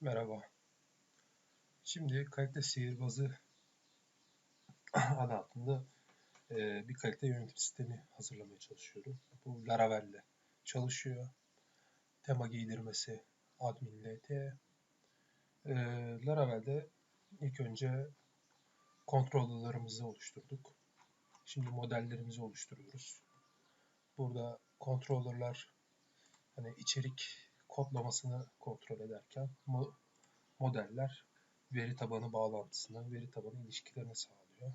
Merhaba. Şimdi kalite sihirbazı adı altında e, bir kalite yönetim sistemi hazırlamaya çalışıyorum. Bu Laravel'le çalışıyor. Tema giydirmesi admin LT. E, Laravel'de ilk önce controller'ımızı oluşturduk. Şimdi modellerimizi oluşturuyoruz. Burada controller'lar hani içerik kodlamasını kontrol ederken modeller veri tabanı bağlantısını, veri tabanı ilişkilerini sağlıyor.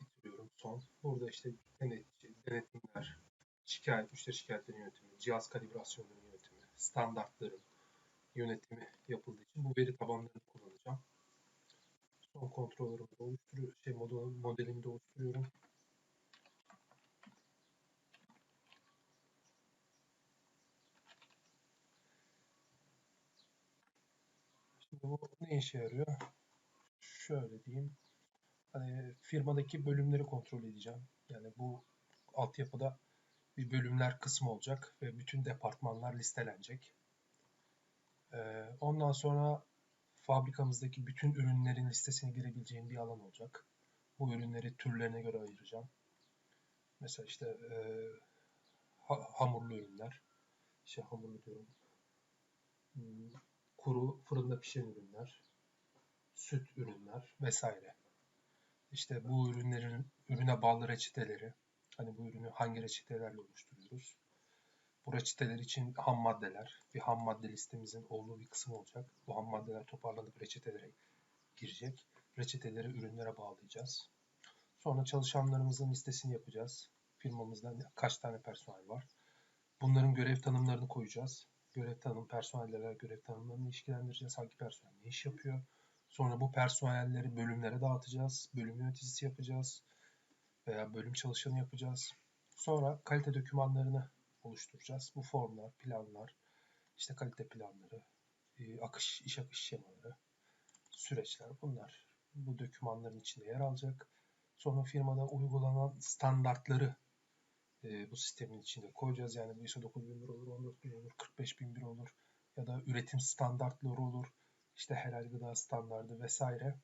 Bitiriyorum son. Burada işte denetçi, denetimler, şikayet, müşteri şikayetleri yönetimi, cihaz kalibrasyonları yönetimi, standartların yönetimi yapıldığı için bu veri tabanlarını kullanacağım. Son kontrollerimi de oluşturuyorum, şey modelimi de oluşturuyorum. Bu ne işe yarıyor? Şöyle diyeyim. Hani firmadaki bölümleri kontrol edeceğim. Yani bu altyapıda bir bölümler kısmı olacak ve bütün departmanlar listelenecek. Ee, ondan sonra fabrikamızdaki bütün ürünlerin listesine girebileceğim bir alan olacak. Bu ürünleri türlerine göre ayıracağım. Mesela işte e, hamurlu ürünler. Şey hamurlu diyorum. Hmm, kuru fırında pişen ürünler, süt ürünler vesaire. İşte bu ürünlerin ürüne bağlı reçeteleri, hani bu ürünü hangi reçetelerle oluşturuyoruz? Bu reçeteler için ham maddeler, bir ham madde listemizin olduğu bir kısım olacak. Bu ham maddeler toparlanıp reçetelere girecek. Reçeteleri ürünlere bağlayacağız. Sonra çalışanlarımızın listesini yapacağız. Firmamızda kaç tane personel var. Bunların görev tanımlarını koyacağız görev tanım, personellerle görev tanımlarını ilişkilendireceğiz. Hangi personel ne iş yapıyor? Sonra bu personelleri bölümlere dağıtacağız. Bölüm yöneticisi yapacağız. Veya bölüm çalışanı yapacağız. Sonra kalite dokümanlarını oluşturacağız. Bu formlar, planlar, işte kalite planları, e, akış, iş akış şemaları, süreçler bunlar. Bu dokümanların içinde yer alacak. Sonra firmada uygulanan standartları e, bu sistemin içinde koyacağız. Yani bu ISO 9001 olur, 14000 olur, 45001 olur ya da üretim standartları olur. İşte helal gıda standardı vesaire.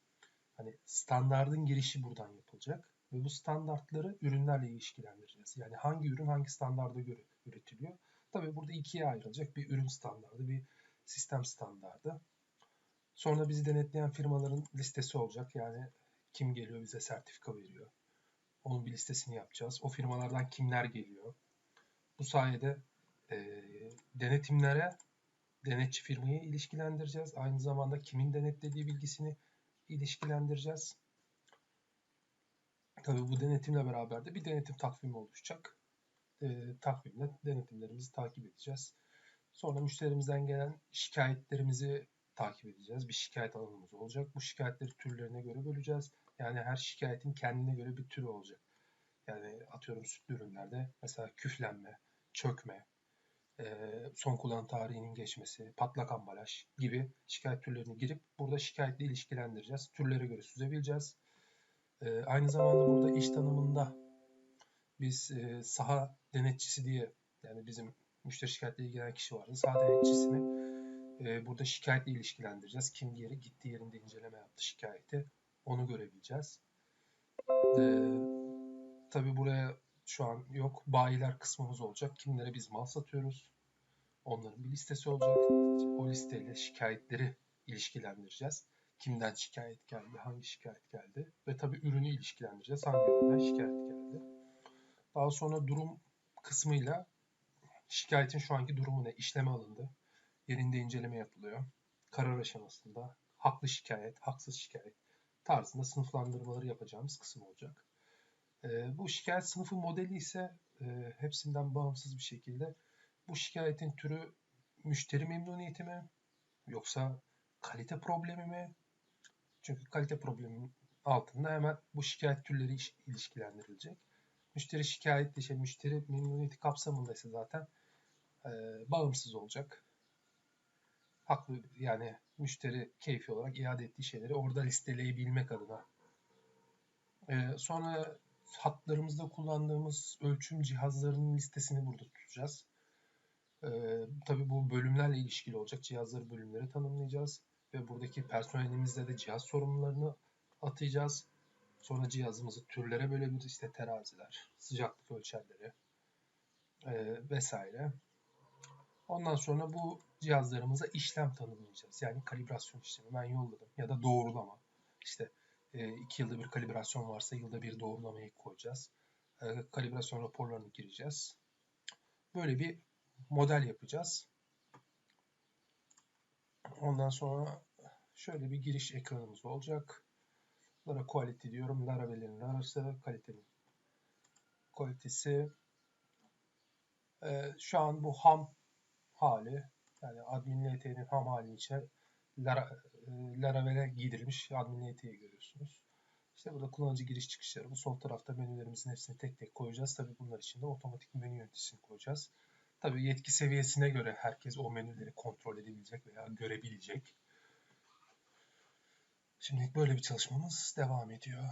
Hani standardın girişi buradan yapılacak ve bu standartları ürünlerle ilişkilendireceğiz. Yani hangi ürün hangi standarda göre üretiliyor. Tabii burada ikiye ayrılacak. Bir ürün standardı, bir sistem standardı. Sonra bizi denetleyen firmaların listesi olacak. Yani kim geliyor bize sertifika veriyor. Onun bir listesini yapacağız. O firmalardan kimler geliyor? Bu sayede e, denetimlere denetçi firmayı ilişkilendireceğiz. Aynı zamanda kimin denetlediği bilgisini ilişkilendireceğiz. Tabii bu denetimle beraber de bir denetim takvimi oluşacak. E, takvimle denetimlerimizi takip edeceğiz. Sonra müşterimizden gelen şikayetlerimizi takip edeceğiz. Bir şikayet alanımız olacak. Bu şikayetleri türlerine göre böleceğiz. Yani her şikayetin kendine göre bir türü olacak. Yani atıyorum sütlü ürünlerde mesela küflenme, çökme, son kullanım tarihinin geçmesi, patlak ambalaj gibi şikayet türlerini girip burada şikayetle ilişkilendireceğiz. Türlere göre süzebileceğiz. Aynı zamanda burada iş tanımında biz saha denetçisi diye yani bizim müşteri şikayetle ilgilenen kişi vardı. Saha denetçisini burada şikayetle ilişkilendireceğiz. Kim yeri gittiği yerinde inceleme yaptı şikayeti. Onu görebileceğiz. Ee, tabii buraya şu an yok. Bayiler kısmımız olacak. Kimlere biz mal satıyoruz. Onların bir listesi olacak. O listeyle şikayetleri ilişkilendireceğiz. Kimden şikayet geldi, hangi şikayet geldi ve tabii ürünü ilişkilendireceğiz. Hangi üründen şikayet geldi. Daha sonra durum kısmıyla şikayetin şu anki durumu ne? İşleme alındı. Yerinde inceleme yapılıyor. Karar aşamasında haklı şikayet, haksız şikayet tarzında sınıflandırmaları yapacağımız kısım olacak. E, bu şikayet sınıfı modeli ise e, hepsinden bağımsız bir şekilde bu şikayetin türü müşteri memnuniyeti mi yoksa kalite problemi mi? Çünkü kalite probleminin altında hemen bu şikayet türleri ilişkilendirilecek. Müşteri şikayeti, şey, müşteri memnuniyeti kapsamında ise zaten e, bağımsız olacak haklı yani müşteri keyfi olarak iade ettiği şeyleri orada listeleyebilmek adına. Ee, sonra hatlarımızda kullandığımız ölçüm cihazlarının listesini burada tutacağız. Ee, tabii bu bölümlerle ilişkili olacak. Cihazları bölümleri tanımlayacağız. Ve buradaki personelimizle de cihaz sorumlularını atayacağız. Sonra cihazımızı türlere bölebiliriz. İşte teraziler, sıcaklık ölçerleri e, vesaire. Ondan sonra bu cihazlarımıza işlem tanımlayacağız. Yani kalibrasyon işlemi ben yolladım ya da doğrulama. İşte e, iki yılda bir kalibrasyon varsa yılda bir doğrulamayı koyacağız. E, kalibrasyon raporlarını gireceğiz. Böyle bir model yapacağız. Ondan sonra şöyle bir giriş ekranımız olacak. Lara quality diyorum. Laravel'in larası, kalitenin kalitesi. Ee, şu an bu ham hali. Yani admin LT'nin ham halinin içine e, Laravel'e giydirilmiş admin LT'yi görüyorsunuz. İşte burada kullanıcı giriş çıkışları. Bu sol tarafta menülerimizin hepsini tek tek koyacağız. Tabii bunlar için de otomatik menü yöneticisini koyacağız. Tabii yetki seviyesine göre herkes o menüleri kontrol edebilecek veya görebilecek. Şimdi böyle bir çalışmamız devam ediyor.